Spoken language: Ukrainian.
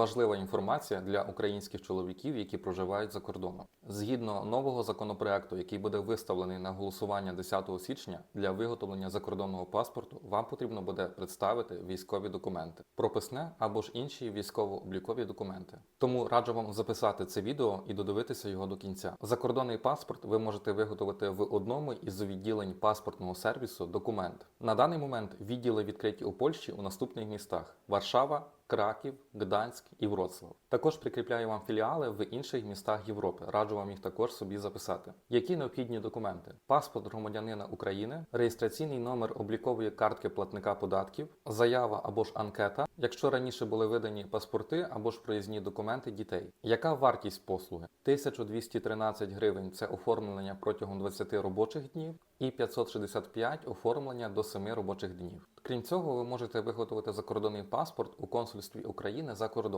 важлива інформація для українських чоловіків, які проживають за кордоном. Згідно нового законопроекту, який буде виставлений на голосування 10 січня для виготовлення закордонного паспорту, вам потрібно буде представити військові документи, прописне або ж інші військово-облікові документи. Тому раджу вам записати це відео і додивитися його до кінця. Закордонний паспорт ви можете виготовити в одному із відділень паспортного сервісу документ. На даний момент відділи відкриті у Польщі у наступних містах: Варшава, Краків, Гданськ і Вроцлав. Також прикріпляю вам філіали в інших містах Європи. Раджу вам їх також собі записати. Які необхідні документи? Паспорт громадянина України, реєстраційний номер облікової картки платника податків, заява або ж анкета, якщо раніше були видані паспорти або ж проїзні документи дітей. Яка вартість послуги? 1213 гривень це оформлення протягом 20 робочих днів і 565 оформлення до 7 робочих днів. Крім цього, ви можете виготовити закордонний паспорт у консульстві України за кордоном.